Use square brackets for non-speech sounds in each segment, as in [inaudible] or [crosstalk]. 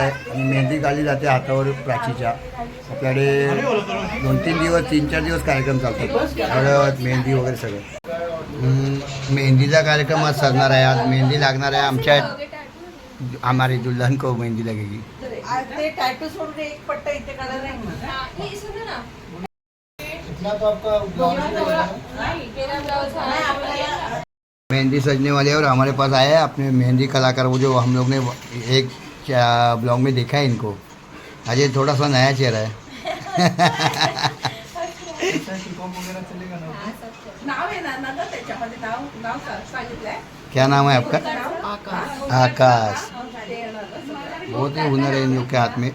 आहे आणि मेहंदी काढली जाते हातावर प्राचीच्या. आपल्याकडे दोन तीन दिवस तीन चार दिवस कार्यक्रम चालतात. हळद मेहंदी वगैरे सगळं. मेहंदीचा कार्यक्रम आज सजणार आहे. आज मेहंदी लागणार आहे आमच्या हमारे दुल्हन को मेहंदी लगेगी. ते टॅटू सोडून एक पट्टा इथे काढायला नाही म्हणा. नाही, आपल्याला मेहंदी सजने वाले और हमारे पास आए हैं. अपने मेहंदी कलाकार वो जो हम लोग ने एक ब्लॉग में देखा है इनको? अजय थोड़ा सा नया चेहरा है। आहे क्या नाम है आपका? आकाश। आकाश बहुत ही हुनर है इन लोग के हाथ में।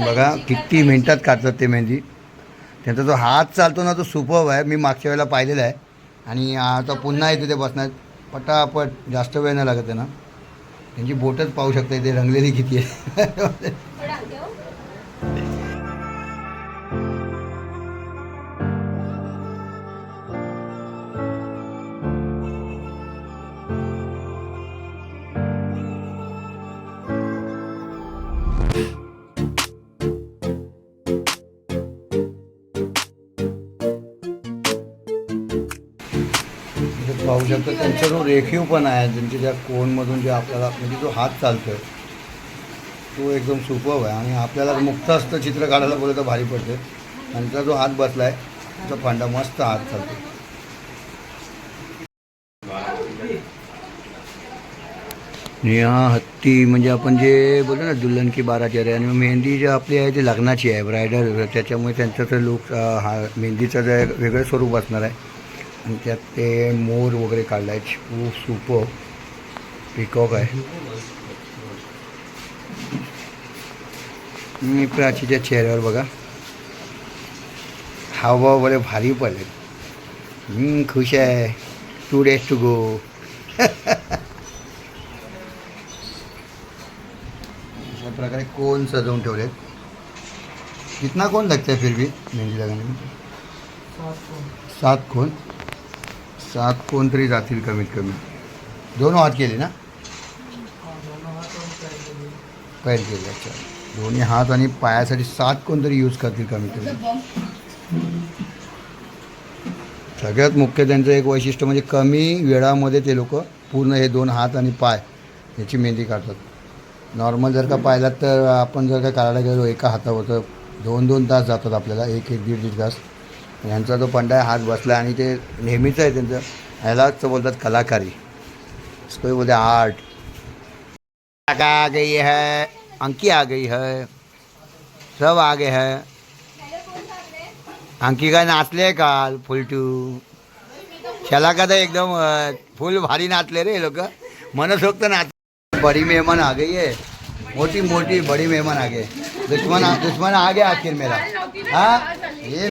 बघा किती मिनटात काढतात ते मेहंदी. त्यांचा जो हात चालतो ना तो सुपव आहे. मी मागच्या वेळेला पाहिलेला आहे. आणि आता पुन्हा इथे ते बसणार पटापट जास्त वेळ नाही लागत आहे ना. त्यांची बोटच पाहू शकते ते रंगलेली किती आहे. पाहू शकतो त्यांचा जो रेखीव पण आहे त्यांच्या ज्या कोणमधून जे आपल्याला म्हणजे जो हात चालतो आहे तो एकदम सुपव आहे आणि आपल्याला मुक्तास्त चित्र काढायला बोललं तर भारी पडते. त्यांचा जो हात बसला आहे त्याचा फांडा मस्त हात चालतो आणि हा हत्ती म्हणजे आपण जे बोलतो ना दुल्हन की बाराची आहे आणि मेहंदी जी आपली आहे ती लग्नाची आहे ब्रायडल त्याच्यामुळे त्यांचं तर लुक हा मेहंदीचं जे वेगळं स्वरूप असणार आहे. आणि त्यात ते मोर वगैरे काढला आहे खूप सुपर पिकॉक आहे. मी प्राचीच्या चेहऱ्यावर बघा. हवा वगैरे भारी पडले खुश आहे. टू डेज टू गो अशा प्रकारे कोण सजवून ठेवलेत? कितना कोण लगता है फिर भी मेहंदी लगाने में सात कोण? सात कोण तरी जातील कमीत कमी. दोन हात केले ना? पैर केले अच्छा. दोन्ही हात आणि पायासाठी सात कोण तरी यूज करतील कमीत कमी. सगळ्यात मुख्य त्यांचं एक वैशिष्ट्य म्हणजे कमी वेळामध्ये ते लोक पूर्ण हे दोन हात आणि पाय याची मेहंदी काढतात. नॉर्मल जर का पाहिलात तर आपण जर का काढायला गेलो एका हातावर तर दोन दोन तास जातात आपल्याला एक एक दीड दीड तास. यांचा जो पंडा हात बसला आणि ते नेहमीच आहे त्यांचं. ह्यालाच बोलतात कलाकारी. इसको बोलते आर्ट. काका आ गई है अंकी आ गई है सब आगे है. अंकी काय नाचले काल फुलटू. शाला का तर एकदम फुल भारी नाचले रे लोक. मनसोक्त नाच बड़ी मेहमान आ गई है. मोटी मोटी बड़ी मेहमान आ गए. दुश्मन दुश्मन आ गया आखिर मेरा. हाँ? ये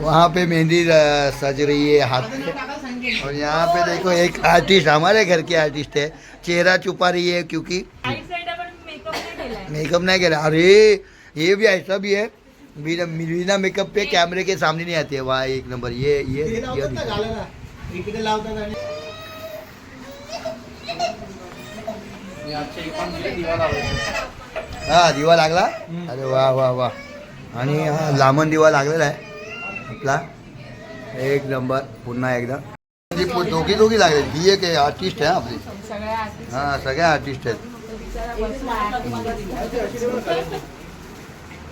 वहाँ पे मेहंदी सज रही है हाथ पे और यहाँ पे देखो एक आर्टिस्ट हमारे घर के आर्टिस्ट है। चेहरा छुपा रही है क्योंकि मेकअप नहीं करा अरे ये भी ऐसा भी है। बिना बिना मेकअप पे कैमरे के सामने नहीं आते वाह एक नंबर। ये ये ये ये हा दिवा लागला? अरे वा वा वा. आणि हा लांबन दिवा लागलेला आहे. आपला. एक नंबर पुन्हा एकदा. दोघी दोघी लागले ही एक आर्टिस्ट आहे आपली. हा सगळ्या आर्टिस्ट आहेत.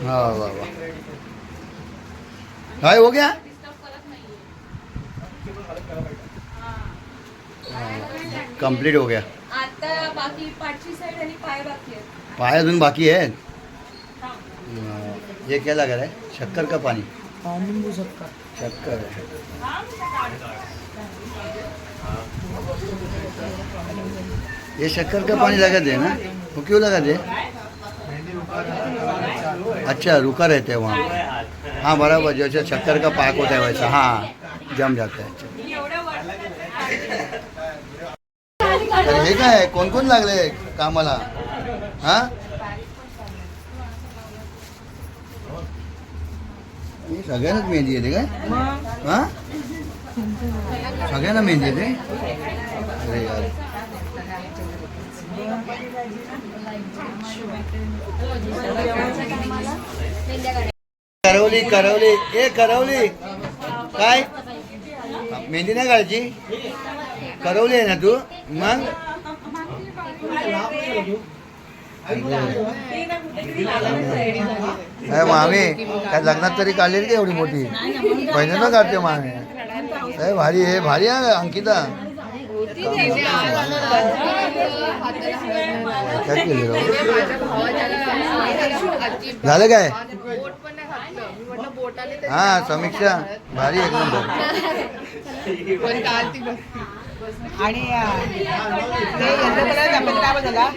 हा वा वा. काय हो गया? कंप्लीट हो गया. आता बाकी पाठची साईड आणि पाय बाकी आहेत. पाय अजून बाकी है. ये क्या लगा रहा है? शक्कर का पानी? शक्कर. है ये शक्कर का पानी लगा दे ना? वो क्यों लगा दे? अच्छा रुका रहते हैं वहाँ हाँ बराबर जैसे शक्कर का पाक होता है वैसा। हाँ जम जाता है तर हे काय कोण कोण लागले कामाला? हा? सगळ्यांनाच मेहंदी येते काय? हा? सगळ्यांना मेहंदी येते? अरे यार. करवली करवली. ए करवली. काय? मेहंदी नाही काढायची करवली आहे ना तू? मग? मामी काय लग्नात तरी काढलेली की एवढी मोठी? पहिल्यांदा काढते मामी. काय भारी हे भारी आहे अंकिता. काय केलं झालं काय? हा समीक्षा. भारी एक नंबर आणि ते आपल्याला काय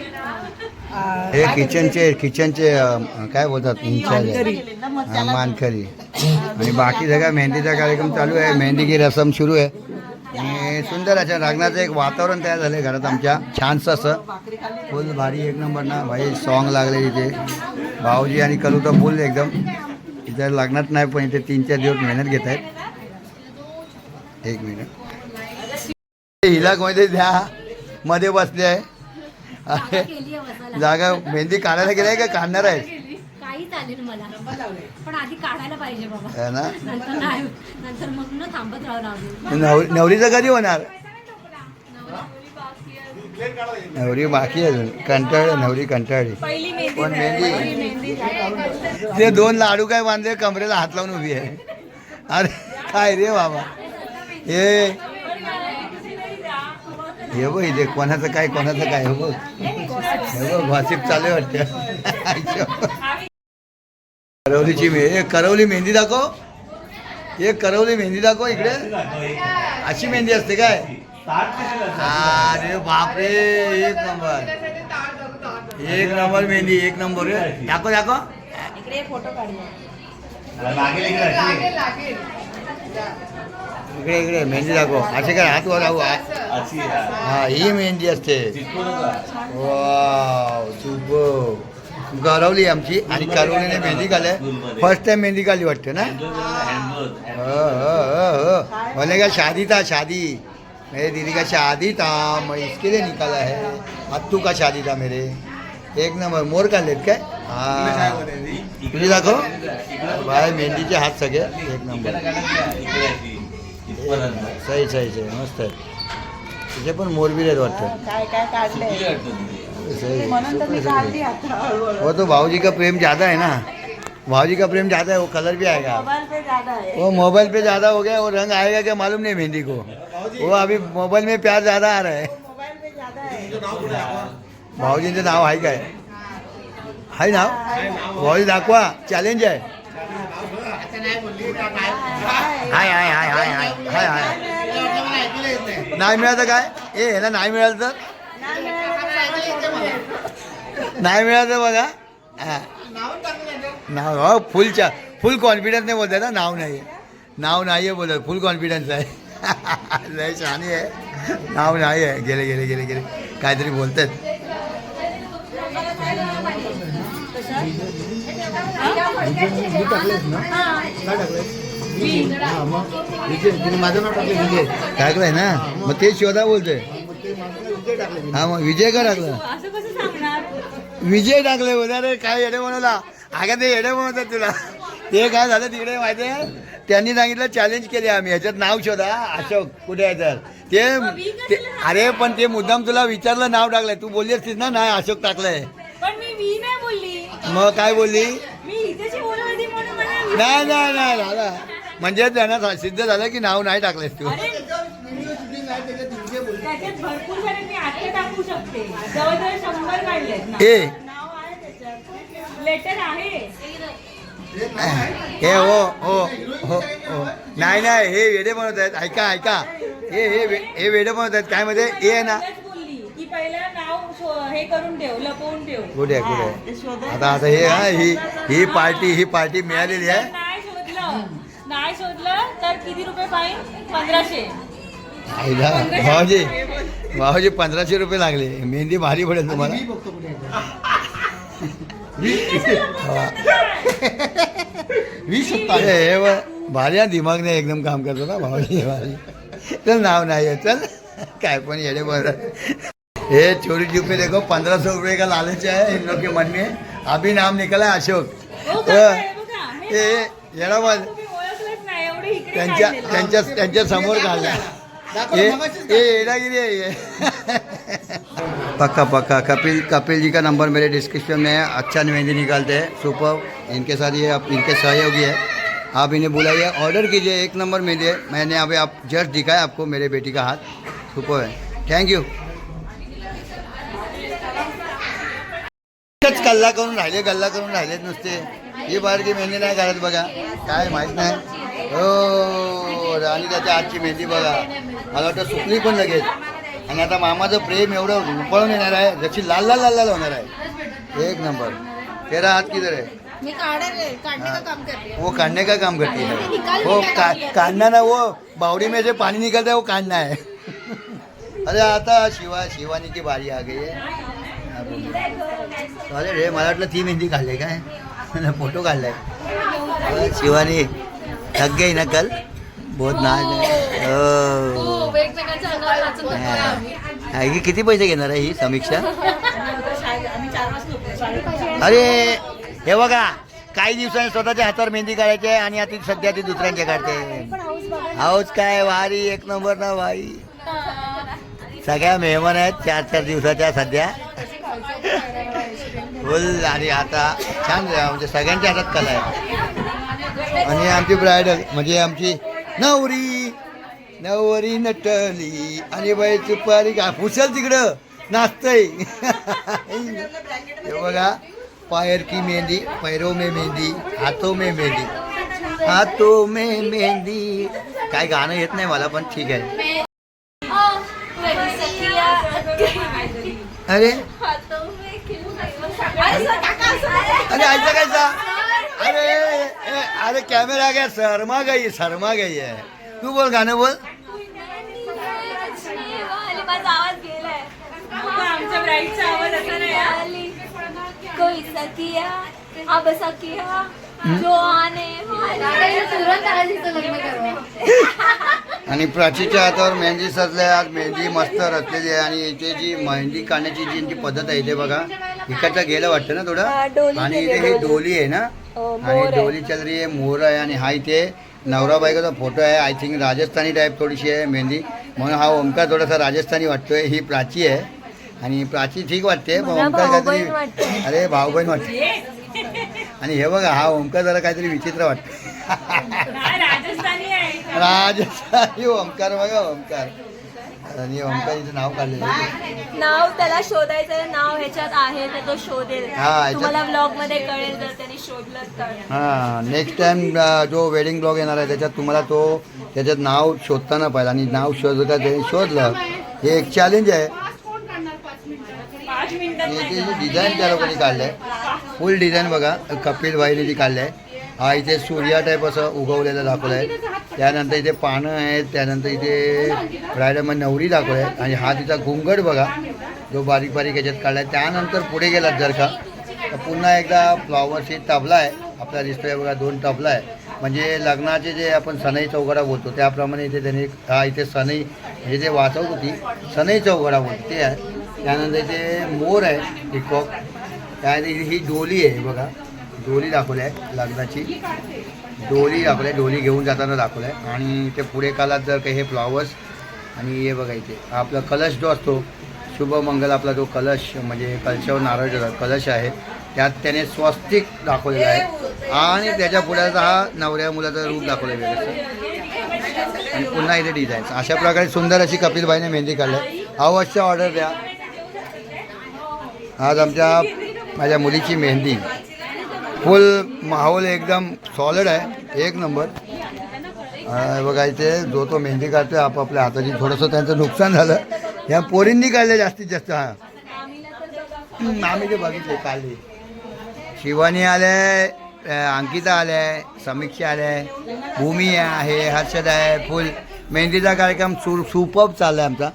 हे किचनचे किचनचे काय बोलतात इंचार्ज मानकरी. आणि बाकी सगळा मेहंदीचा कार्यक्रम चालू आहे मेहंदी की रसम सुरू आहे. आणि सुंदर अशा लग्नाचं एक वातावरण तयार झालं आहे घरात आमच्या. छानसं असं. फुल भारी एक नंबर ना. भाई सॉन्ग लागले इथे. भाऊजी आणि कलू तर फुल एकदम. इथे लग्नात नाही पण इथे तीन चार दिवस मेहनत घेत आहेत एक मिनिट. हिला मध्ये द्या. मध्ये बसले आहे. जागा मेहंदी काढायला गेलाय का? काढणार आहे काही चालेल मला. पण आधी काढायला पाहिजे बाबा. ना? नंतर नाही. नंतर मग न थांबत राहावं लागेल. नवर नवरीचं कधी होणार? नवरी बाकी आहे अजून. कंटाळ नवरी कंटाळली मेहंदी पण मेहंदी? मेहंदी ते दोन लाडू काय बांधले? कमरेला हात लावून उभी आहे. अरे काय रे बाबा? हे हे बघ इथे कोणाचं काय कोणाचं काय हो बघ. हे बघ भाषिक चालू वाटतं. करवलीची मे हे करवली मेहंदी दाखव. एक करवली मेहंदी दाखव इकडे. अशी मेहंदी असते काय? अरे बापरे एक नंबर. एक नंबर मेहंदी एक नंबर. रे. दाखव दाखव. इकडे फोटो काढूया इकडे इकडे मेहंदी दाखव असे काय हात वर राहू हा ही मेहंदी असते वाव सुपर गौरवली आमची आणि करवलीने मेहंदी काढल्या फ़र्स्ट टाइम मेहंदी काढली वाटते ना. बोले का शादी था शादी मेरे दीदी का शादी था मैं इसके लिए निकाला है अत्तू का शादी था मेरे एक नंबर मोर काढलेत काय हा तुझी दाखव बाय मेहंदीचे हात सगळे एक नंबर सही सही सही. मस्त आहे. तुझे पण मोरबीर आहेत वाटतं. काय काय काढलंय? सही. म्हणून तर मी काढली सुपर. आता वो तो भाऊजी का प्रेम ज़्यादा है ना. भाऊजी का प्रेम ज़्यादा है वो कलर भी आएगा मोबाईल पे ज़्यादा है वो मोबाइल पे ज़्यादा हो गया वो रंग आएगा क्या मालूम नहीं मेहंदी को. वो अभी मोबाइल में प्यार ज़्यादा आ रहा है. मोबाईल पे ज़्यादा है भाऊजींचं नाव आहे काय? आहे नाव? भाऊजी दाखवा. चॅलेंज आहे. हाय हाय हाय हाय हाय हाय हाय. नाही मिळालं काय? ए ह्याला नाही मिळालं तर? नाही मिळालं बघा. हा. नाव हो फुल फुल कॉन्फिडन्स नाही बोलताय ना? नाव नाही नाव नाही आहे बोलत फुल कॉन्फिडन्स आहे. लय शहाणी आहे. नाव नाही आहे गेले गेले गेले गेले. काहीतरी बोलतात. माझं नाव टाकलं विजय टाकलंय ना मग ते शोधा बोलतोय हा मग विजय का टाकलं विजय टाकले बोला रे काय येडे बनवला अगं ते येडे बनवतात तुला ते काय झालं तिकडे माहिती आहे त्यांनी सांगितलं चॅलेंज केले आम्ही ह्याच्यात नाव शोधा अशोक कुठे आहे तर ते ते- अरे पण ते मुद्दाम तुला विचारलं नाव टाकलंय तू बोलली असतीस ना नाही अशोक टाकलंय मग काय बोलली मी इथेची बोलत होती म्हणून मला वी- नाही नाही नाही दादा. म्हणजे त्यांना सिद्ध झालं की नाव नाही टाकलंस तू. अरे त्याच्यात भरपूर सारे मी आखे टाकू शकते. जवळजवळ शंभर काढलेत ना. ए नाव आहे त्याच्यात. लेटर आहे. हे हो हो हो हो. नाही नाही हे वेडे बनवत आहेत. ऐका ऐका. हे हे वे- हे वेडे बनवत आहेत. काय मध्ये? ए आहे ना. पहिलं नाव शो- हे करून ठेव लपवून ठेव. आहे, आहे? आता आता हे हा ही ही पार्टी ही पार्टी मिळालेली आहे. नाही शोधलं नाही शोधलं तर किती रुपये फाईन पंधराशे. आईला भाऊजी भाऊजी पंधराशे रुपये लागले. मेहंदी भारी पडेल तुम्हाला. हा. वीस हे हे भारी हा दिमागने एकदम काम करतो ना भावजी भारी चल नाव नाही आहे चल. काय पण येडे बरं हे चोरी चुपे देखो पंद्रह सौ रुपये का लालच है इन लोग के मन में। अभी नाम निकला है अशोक। का? त्यांच्या त्यांच्या त्यांच्या समोर काढला ये ये येडागिरी है ये. पक्का पक्का. कपिल कपिल जी का नंबर मेरे डिस्क्रिप्शन में है। अच्छा मेहंदी निकालते हैं। सुपर। इनके साथ ये आप इनके सहयोगी है। आप इन्हें बुलाइए। ऑर्डर कीजिए। एक नंबर मेहंदी है मैंने अभी आप जस्ट दिखाया आपको मेरे बेटी का हाथ। सुपर है। थैंक यू गल्ला करून राहिले गल्ला करून राहिलेत नुसते. ही बारकी मेहंदी नाही काढत बघा. काय माहीत नाही. हो आणि त्याच्या आजची मेहंदी बघा. मला वाटतं सुकली पण लगेच. आणि आता मामाचं प्रेम एवढं रुपळून येणार आहे जशी लाल लाल लाल लाल होणार आहे. एक नंबर. तेरा हात किधर है मी काढायला काढणे का काम करते? वो काटने का काम करती? है वो का, काटना ना वो बावड़ी में से पानी निकलता है वो काटना है [laughs] अरे आता शिवा शिवानी की बारी आ गई है. अरे रे मला वाटलं ती मेहंदी काढले काय? फोटो काढलाय. शिवानी थक गई ना कल? बहुत नाच ओ. ही किती पैसे घेणार आहे ही समीक्षा? अरे हे बघा काही दिवसांनी स्वतःच्या हातावर मेहंदी काढायची आहे आणि आता सध्या ती दुसऱ्यांच्या काढते. हाऊस काय वारी एक नंबर ना भाई सगळ्या मेहमान आहेत चार चार दिवसाच्या सध्या. फुल आणि आता छान म्हणजे सगळ्यांच्या हातात कला आहे. आणि आमची ब्रायडल म्हणजे आमची नवरी नवरी नटली आणि बाई चुपारी का पुसल तिकडं नाचतय. हे बघा पायर की मेहंदी पैरों में मेहंदी हाथों में मेहंदी. हाथों में मेहंदी. काय गाणं येत नाही मला पण ठीक आहे. अरे? अरे ऐसा कैसा? अरे अरे कॅमेरा गया शर्मा गई शर्मा गई है। तू बोल गाणं बोल। हा. कोई सकिया अब सकिया आणि प्राचीच्या हातावर मेहंदी सजले आज मेहंदी मस्त रचलेली आहे आणि इथे जी मेहंदी काढण्याची जी जी पद्धत आहे इथे बघा. इकडचं गेलं वाटतं ना थोडं? आणि इथे ही डोली आहे ना? आणि डोलीच्या जरी हे मोर आहे आणि हा इथे नवरा बायकोचा फोटो आहे. आय थिंक राजस्थानी टाईप थोडीशी आहे मेहंदी. म्हणून हा ओमकार थोडासा राजस्थानी वाटतोय. ही प्राची आहे. आणि प्राची ठीक वाटते. ओमकार काहीतरी अरे भाऊ बहीण वाटते. आणि हे बघा हा ओमकार जरा काहीतरी विचित्र वाटतं राजस्थानी ओमकार बघा ओमकार. आणि ओमकार इथे नाव काढलेलं. नाव त्याला शोधायचं नाव ह्याच्यात आहे तर तो शोधेल. हा, ह्याच्यात- तुम्हाला ब्लॉगमध्ये कळेल जर त्यांनी शोधलं तर. हा नेक्स्ट टाइम जो वेडिंग ब्लॉग येणार आहे त्याच्यात तुम्हाला तो त्याच्यात नाव शोधताना पाहिजे आणि नाव शोधता त्यांनी शोधलं. हे एक चॅलेंज आहे. पाच मिनिटात हे नाही जे डिझाईन त्या लोकांनी काढलंय. फुल डिझाईन बघा कपिल भाईने जी आहे. हा इथे सूर्या टाईप असं उगवलेलं दाखवलं आहे त्यानंतर इथे पानं आहेत त्यानंतर इथे ब्रायडमध्ये नवरी दाखवलं आहे आणि हा तिचा घुंगड बघा जो बारीक बारीक याच्यात काढलाय. त्यानंतर पुढे गेलात जर का तर पुन्हा एकदा फ्लॉवरची तबला आहे. आपला दिसतोय बघा दोन तबला आहे. म्हणजे लग्नाचे जे आपण सनई चौघडा बोलतो त्याप्रमाणे इथे त्यांनी हा इथे सनई हे जे वाचवत होती सनई चौघडा बोलतो ते आहे. त्यानंतर इथे मोर आहे पिकॉक आणि ही डोली आहे बघा. डोली दाखवली आहे लग्नाची. डोली दाखवली आहे डोली घेऊन जाताना दाखवलं आहे आणि ते पुढे कालात जर काही हे फ्लॉवर्स आणि हे बघा इथे. आपला कलश जो असतो शुभमंगल आपला जो कलश म्हणजे कलशावर नारळ कलश आहे त्यात त्याने स्वस्तिक दाखवलेला आहे. आणि त्याच्या पुढ्याचा हा नवऱ्या मुलाचा रूप दाखवला आहे. त्याचं. आणि पुन्हा इथे डिझाईन अशा प्रकारे सुंदर अशी कपिलबाईने मेहंदी काढली आहे. अवश्य ऑर्डर द्या. आज आमच्या माझ्या मुलीची मेहंदी. फुल माहोल एकदम सॉलिड आहे एक नंबर. बघा इथे जो तो मेहंदी काढतोय आपापल्या हाताची थोडंसं त्यांचं नुकसान झालं. या पोरींनी काढले जास्तीत जास्त हा. आम्ही ते बघितले काढले. शिवानी आले अंकिता आले समीक्षा आले भूमी आहे हर्षद आहे फुल. मेहंदीचा कार्यक्रम सु सुप चालला आहे आमचा.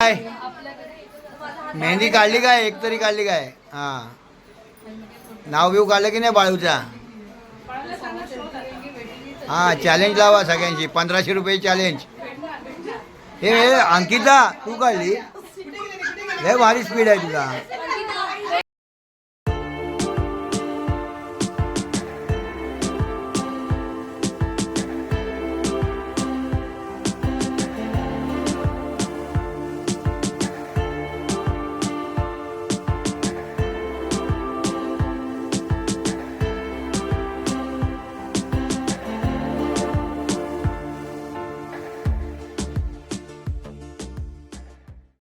काय? मेहंदी काढली काय? एक तरी काढली काय? हां. नाव बिव काढलं की नाही बाळूचा हां चॅलेंज लावा सगळ्यांची. पंधराशे रुपये चॅलेंज हे हे, अंकिता तू काढली? लय भारी स्पीड आहे तुझा.